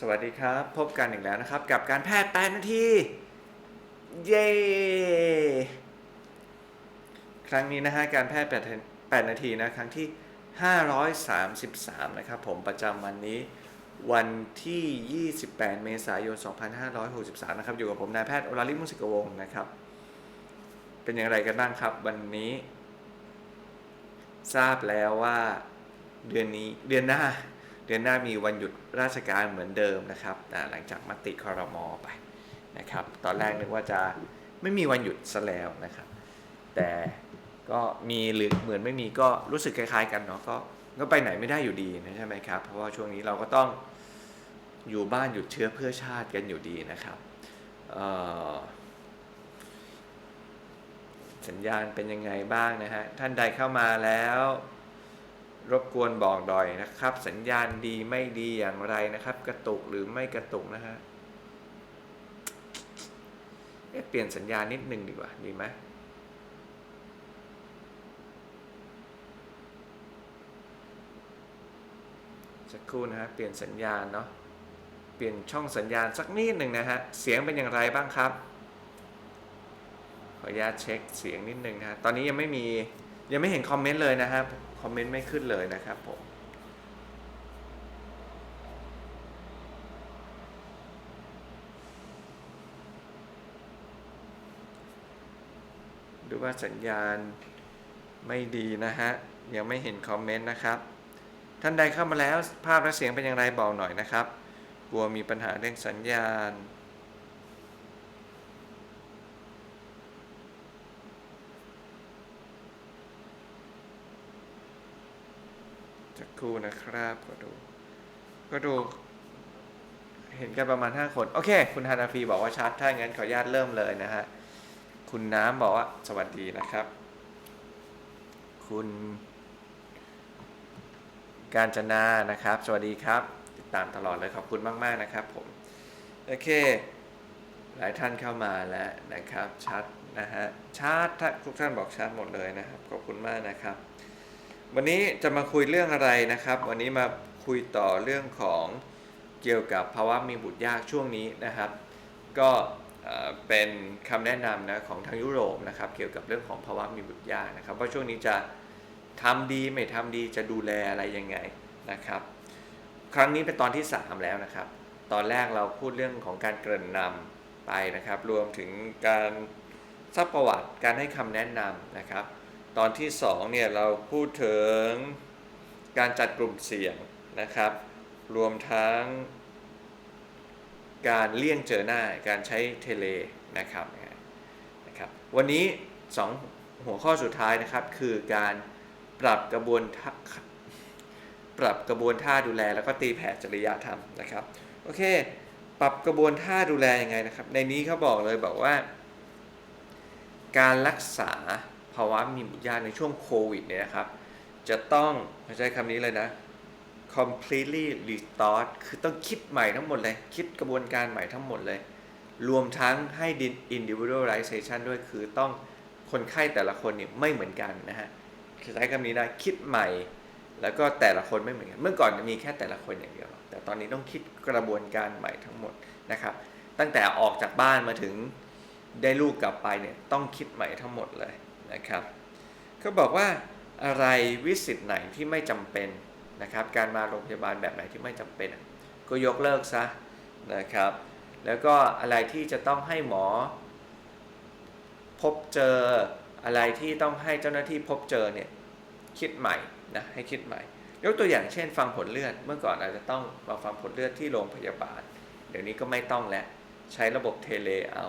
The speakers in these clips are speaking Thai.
สวัสดีครับ พบกันอีกแล้วนะครับ กับการแพทย์8นาที เย้ ครั้งนี้นะฮะการแพทย์8 8นาทีนะครั้งที่ 533 นะครับ ผมประจำวันนี้วันที่ 28 เมษายน 2563 นะครับ อยู่กับผมนายแพทย์อราลิมุสิกวงศ์นะครับ เป็นอย่างไรกันบ้างครับ วันนี้ ทราบแล้วว่าเดือนนี้เดือนหน้า เดือนหน้ามีวันหยุดราชการเหมือนเดิมนะครับอ่หลังจากมติคอรมอไปนะครับ ตอนแรกนึกว่าจะไม่มีวันหยุดซะแล้วนะครับ แต่ก็มีหรือเหมือนไม่มีก็รู้สึกคล้ายๆ กันเนาะก็ก็ไปไหนไม่ได้อยู่ดีนะใช่ไหมครับ เพราะว่าช่วงนี้เราก็ต้องอยู่บ้านหยุดเชื้อเพื่อชาติกันอยู่ดีนะครับสัญญาณเป็นยังไงบ้างนะฮะ ท่านใดเข้ามาแล้ว รบกวนบอกดอยนะครับ สัญญาณดีไม่ดีอย่างไรนะครับ กระตุกหรือไม่กระตุกนะฮะเอ๊ะเปลี่ยนสัญญาณนิดนึงดีกว่าดีไหมสักครู่นะฮะเปลี่ยนสัญญาณเนาะเปลี่ยนช่องสัญญาณสักนิดหนึ่งนะฮะเสียงเป็นอย่างไรบ้างครับ ขออนุญาตเช็คเสียงนิดนึงนะฮะตอนนี้ยังไม่มียังไม่เห็นคอมเมนต์เลยนะครับ คอมเมนต์ไม่ขึ้นเลยนะครับผมดูว่าสัญญาณไม่ดีนะฮะ ยังไม่เห็นคอมเมนต์นะครับ ท่านใดเข้ามาแล้วภาพและเสียงเป็นอย่างไรบอกหน่อยนะครับ กลัวมีปัญหาเรื่องสัญญาณ จะค รู่นะครับก็ดู ก็ดู เห็นกันประมาณ 5 คน โอเค คุณฮานาฟีบอกว่าชัด ถ้างั้นขออนุญาตเริ่มเลยนะฮะ คุณน้ำบอกว่า สวัสดีนะครับ คุณการจนานะครับ สวัสดีครับ ติดตามตลอดเลยขอบคุณมาก ๆ นะครับผม โอเค หลายท่านเข้ามาแล้วนะครับ ชัดนะฮะ ชัดถ้าทุกท่านบอกชัดหมดเลยนะครับ ขอบคุณมากนะครับ วันนี้จะมาคุยเรื่องอะไรนะครับ วันนี้มาคุยต่อเรื่องของเกี่ยวกับภาวะมีบุตรยากช่วงนี้นะครับ ก็เป็นคำแนะนำนะของทางยุโรปนะครับ เกี่ยวกับเรื่องของภาวะมีบุตรยากนะครับว่าช่วงนี้จะทำดีไม่ทำดีจะดูแลอะไรยังไงนะครับ ครั้งนี้เป็นตอนที่ 3 แล้วนะครับ ตอนแรกเราพูดเรื่องของการเกริ่นนำไปนะครับ รวมถึงการซักประวัติการให้คำแนะนำนะครับ ตอนที่2เนี่ยเราพูดถึงการจัดกลุ่มเสี่ยงนะครับ รวมทั้งการเลี่ยงเจอหน้าการใช้เทเลนะครับนะครับ วันนี้ 2 หัวข้อสุดท้ายนะครับ คือการปรับกระบวนปรับกระบวนท่าดูแลแล้วก็ตีแผ่จริยธรรมนะครับ โอเค ปรับกระบวนท่าดูแลยังไงนะครับ ในนี้เขาบอกเลยบอกว่า การรักษา ภาวะมีบุตรยากในช่วงโควิดเนี่ยนะครับ จะต้องใช้คำนี้เลยนะ completely restart คือต้องคิดใหม่ทั้งหมดเลย คิดกระบวนการใหม่ทั้งหมดเลย รวมทั้งให้ individualization ด้วยคือต้องคนไข้แต่ละคนเนี่ยไม่เหมือนกันนะฮะใช้คำนี้นะคิดใหม่ แล้วก็แต่ละคนไม่เหมือนกัน เมื่อก่อนมีแค่แต่ละคนอย่างเดียว แต่ตอนนี้ต้องคิดกระบวนการใหม่ทั้งหมดนะครับ ตั้งแต่ออกจากบ้านมาถึงได้ลูกกลับไปเนี่ยต้องคิดใหม่ทั้งหมดเลย นะครับเขาบอกว่าอะไรวิสิตไหนที่ไม่จำเป็นนะครับการมาโรงพยาบาลแบบไหนที่ไม่จำเป็น ก็ยกเลิกซะนะครับ แล้วก็อะไรที่จะต้องให้หมอ พบเจออะไรที่ต้องให้เจ้าหน้าที่พบเจอเนี่ยคิดใหม่นะให้คิดใหม่ ยกตัวอย่างเช่น ฟังผลเลือดเมื่อก่อนอาจจะต้องมาฟังผลเลือดที่โรงพยาบาล เดี๋ยวนี้ก็ไม่ต้องแล้วใช้ระบบเทเลเอา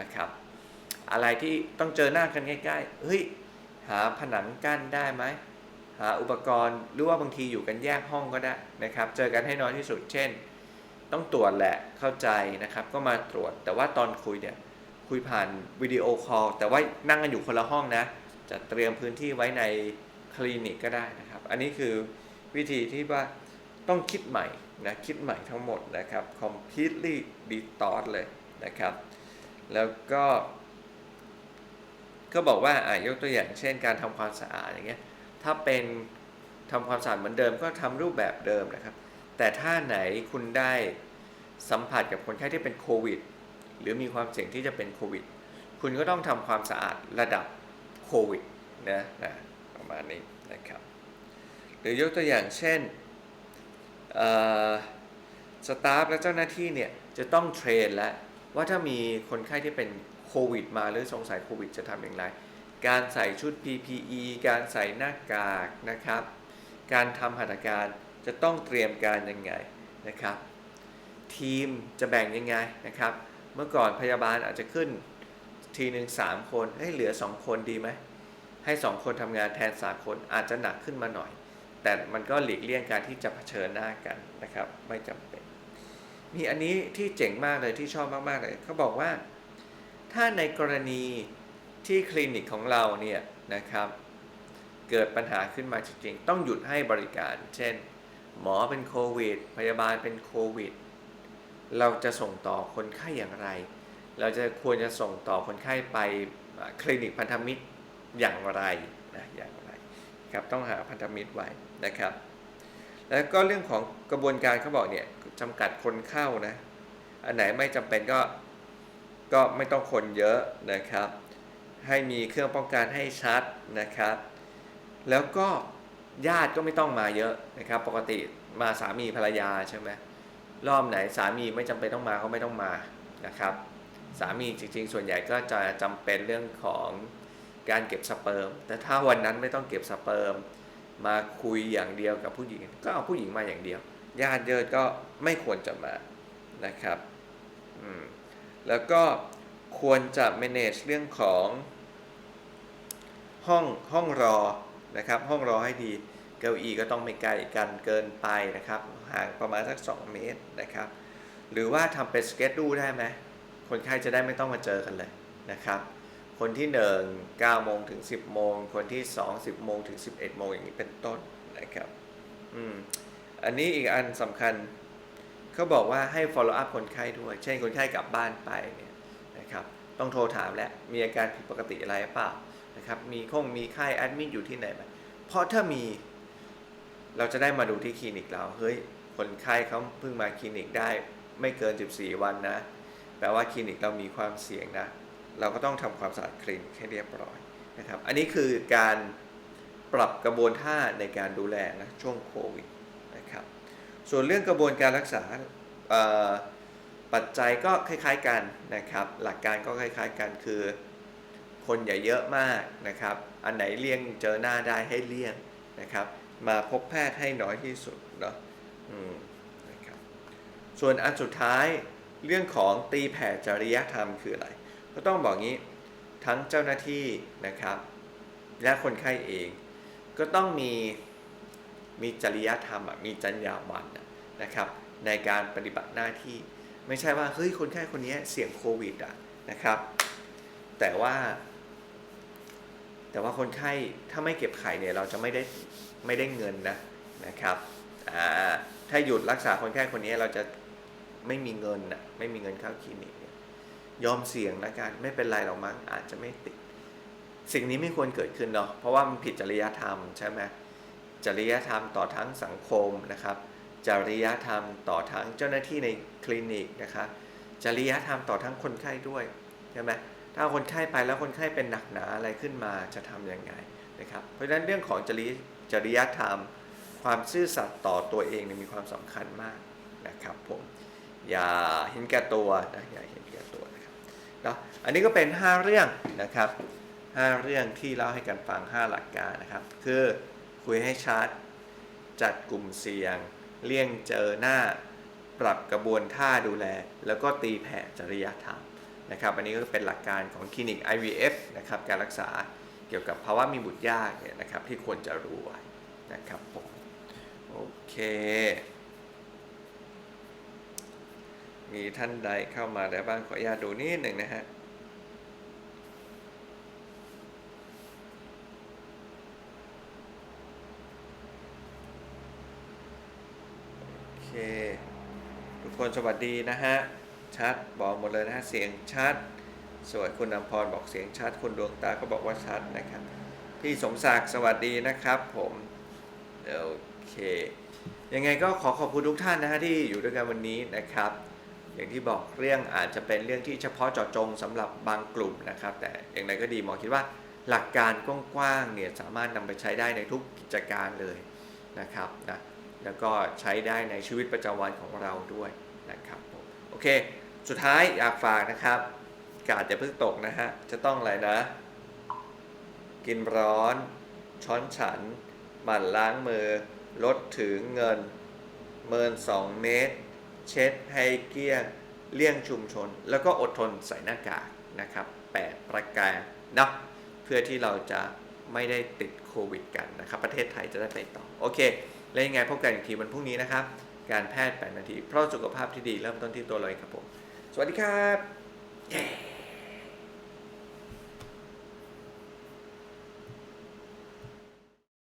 นะครับ อะไรที่ต้องเจอหน้ากันใกล้ๆเฮ้ยหาผนังกั้นได้ไหมหาอุปกรณ์หรือว่าบางทีอยู่กันแยกห้องก็ได้นะครับ เจอกันให้น้อยที่สุดเช่น ต้องตรวจแหละเข้าใจนะครับ ก็มาตรวจแต่ว่าตอนคุยเนี่ยคุยผ่านวิดีโอคอลแต่ว่านั่งกันอยู่คนละห้องนะจะเตรียมพื้นที่ไว้ในคลินิกก็ได้นะครับ อันนี้คือวิธีที่ว่าต้องคิดใหม่นะคิดใหม่ทั้งหมดนะครับ completely detox เลยนะครับ แล้วก็ ก็บอกว่าอะยกตัวอย่างเช่นการทำความสะอาดอย่างเงี้ยถ้าเป็นทำความสะอาดเหมือนเดิมก็ทำรูปแบบเดิมนะครับ แต่ถ้าไหนคุณได้สัมผัสกับคนไข้ที่เป็นโควิด หรือมีความเสี่ยงที่จะเป็นโควิด คุณก็ต้องทำความสะอาดระดับโควิดนะนะประมาณนี้นะครับ หรือยกตัวอย่างเช่นสตาฟและเจ้าหน้าที่เนี่ยจะต้องเทรนแล้วว่าถ้ามีคนไข้ที่เป็น โควิดมาหรือสงสัยโควิดจะทำอย่างไร การใส่ชุด PPE การใส่หน้ากากนะครับ การทำหัตถการจะต้องเตรียมการยังไงนะครับ ทีมจะแบ่งยังไงนะครับ เมื่อก่อนพยาบาลอาจจะขึ้นทีหนึ่งสามคนให้เหลือ 2 คนดีไหมให้ 2 คนทำงานแทน 3 คนอาจจะหนักขึ้นมาหน่อย แต่มันก็หลีกเลี่ยงการที่จะเผชิญหน้ากันนะครับ ไม่จำเป็น มีอันนี้ที่เจ๋งมากเลยที่ชอบมาก ๆ เลยเขาบอกว่า ถ้าในกรณีที่คลินิกของเราเนี่ยนะครับเกิดปัญหาขึ้นมาจริงๆ ต้องหยุดให้บริการ เช่น หมอเป็นโควิด พยาบาลเป็นโควิด เราจะส่งต่อคนไข้อย่างไร เราจะควรจะส่งต่อคนไข้ไปคลินิกพันธมิตรอย่างไรนะอย่างไรครับต้องหาพันธมิตรไว้นะครับ แล้วก็เรื่องของกระบวนการเขาบอกเนี่ยจำกัดคนเข้านะ อันไหนไม่จำเป็นก็ ก็ไม่ต้องคนเยอะนะครับ ให้มีเครื่องป้องกันให้ชัดนะครับ แล้วก็ญาติก็ไม่ต้องมาเยอะนะครับ ปกติมาสามีภรรยาใช่ไหมรอบไหนสามีไม่จำเป็นต้องมาก็ไม่ต้องมานะครับ สามีจริงๆ ส่วนใหญ่ก็จะจำเป็นเรื่องของการเก็บสเปิร์ม แต่ถ้าวันนั้นไม่ต้องเก็บสเปิร์ม มาคุยอย่างเดียวกับผู้หญิง ก็เอาผู้หญิงมาอย่างเดียว ญาติเยอะก็ไม่ควรจะมานะครับ อืม แล้วก็ควรจะ manage เรื่องของห้องห้องรอนะครับ ห้องรอให้ดี เก้าอี้ก็ต้องไม่ไกลกันเกินไปนะครับ ห่างประมาณสัก 2 เมตรนะครับ หรือว่าทำเป็นสเกจดูได้ไหมคนไข้จะได้ไม่ต้องมาเจอกันเลยนะครับ คนที่ 1 9โมงถึง 10 โมง คนที่ 2 10 โมงถึง 11 โมงอย่างนี้เป็นต้นนะครับ อืม อันนี้อีกอันสำคัญ เขาบอกว่าให้ follow up คนไข้ด้วย เช่นคนไข้กลับบ้านไปเนี่ยนะครับ ต้องโทรถามแล้วมีอาการผิดปกติอะไรเปล่านะครับ มีคงมีไข้แอดมิดอยู่ที่ไหนไหมเพราะถ้ามีเราจะได้มาดูที่คลินิกเรา เฮ้ย คนไข้เขาเพิ่งมาคลินิกได้ไม่เกิน 14 วันนะ แปลว่าคลินิกเรามีความเสี่ยงนะ เราก็ต้องทำความสะอาดคลินิกให้เรียบร้อยนะครับ อันนี้คือการปรับกระบวนท่าในการดูแลนะช่วงโควิด ส่วนเรื่องกระบวนการรักษาปัจจัยก็คล้าย ๆกันนะครับ หลักการก็คล้าย ๆกันคือ คนอย่าเยอะมากนะครับ อันไหนเลี่ยงเจอหน้าได้ให้เลี่ยงนะครับ มาพบแพทย์ให้น้อยที่สุดเนาะอืมนะครับส่วนอันสุดท้ายเรื่องของตีแผ่จริยธรรมคืออะไร ก็ต้องบอกงี้ทั้งเจ้าหน้าที่นะครับ และคนไข้เอง ก็ต้องมี มีจริยธรรมมีจรรยาบรรณนะครับ ในการปฏิบัติหน้าที่ ไม่ใช่ว่าเฮ้ยคนไข้คนนี้เสี่ยงโควิดอะนะครับ แต่ว่า แต่ว่าคนไข้ถ้าไม่เก็บไข่เนี่ยเราจะไม่ได้ไม่ได้เงินนะนะครับอ่าถ้าหยุดรักษาคนไข้คนนี้เราจะไม่มีเงินนะไม่มีเงินเข้าคลินิกยยอมเสี่ยงแล้วกันไม่เป็นไรหรอกมั้งอาจจะไม่ติด สิ่งนี้ไม่ควรเกิดขึ้นเนาะเพราะว่ามันผิดจริยธรรมใช่ไหม จริยธรรมต่อทั้งสังคมนะครับ จริยธรรมต่อทั้งเจ้าหน้าที่ในคลินิกนะครับ จริยธรรมต่อทั้งคนไข้ด้วยใช่ไหมถ้าคนไข้ไปแล้วคนไข้เป็นหนักหนาอะไรขึ้นมาจะทำยังไงนะครับ เพราะฉะนั้นเรื่องของจริยจริยธรรม ความซื่อสัตย์ต่อตัวเองมีความสำคัญมากนะครับผมอย่าเห็นแก่ตัวนะอย่าเห็นแก่ตัวนะครับเนาะอันนี้ก็เป็น 5 เรื่องนะครับ 5 เรื่องที่เล่าให้กันฟัง 5 หลักการนะครับ คือ คุยให้ชัด จัดกลุ่มเสี่ยง เลี่ยงเจอหน้า ปรับกระบวนท่าดูแล แล้วก็ตีแผ่จริยธรรมนะครับ อันนี้ก็เป็นหลักการของคลินิก IVF นะครับการรักษาเกี่ยวกับภาวะมีบุตรยากเนี่ยนะครับที่ควรจะรู้ไว้นะครับผมโอเค มีท่านใดเข้ามาได้บ้างขออนุญาตดูนิดหนึ่งนะฮะ โอเค ทุกคนสวัสดีนะฮะ ชัดบอกหมดเลยนะฮะ เสียงชัด สวยคุณนำพรบอกเสียงชัด คุณดวงตาก็บอกว่าชัดนะครับ พี่สมศักดิ์สวัสดีนะครับผมโอเค ยังไงก็ขอขอบคุณทุกท่านนะฮะที่อยู่ด้วยกันวันนี้นะครับ อย่างที่บอกเรื่องอาจจะเป็นเรื่องที่เฉพาะเจาะจงสำหรับบางกลุ่มนะครับ แต่อย่างไรก็ดีหมอคิดว่าหลักการกว้างๆเนี่ยสามารถนำไปใช้ได้ในทุกกิจการเลยนะครับนะ แล้วก็ใช้ได้ในชีวิตประจำวันของเราด้วยนะครับโอเค สุดท้ายอยากฝากนะครับ กาดอย่าเพิ่งตกนะฮะ จะต้องอะไรนะ กินร้อน ช้อนฉัน หมั่นล้างมือ ลดถึงเงิน เมิน 2 เมตร เช็ดให้เกลี้ยง เลี่ยงชุมชน แล้วก็อดทนใส่หน้ากากนะครับแปดประการนะเพื่อที่เราจะไม่ได้ติดโควิดกันนะครับ ประเทศไทยจะได้ไปต่อ โอเค แล้วยังไงพบกันอีกทีวันพรุ่งนี้นะครับ การแพทย์ 8 นาที เพราะสุขภาพที่ดีเริ่มต้นที่ตัวเราเองครับผม สวัสดีครับ yeah.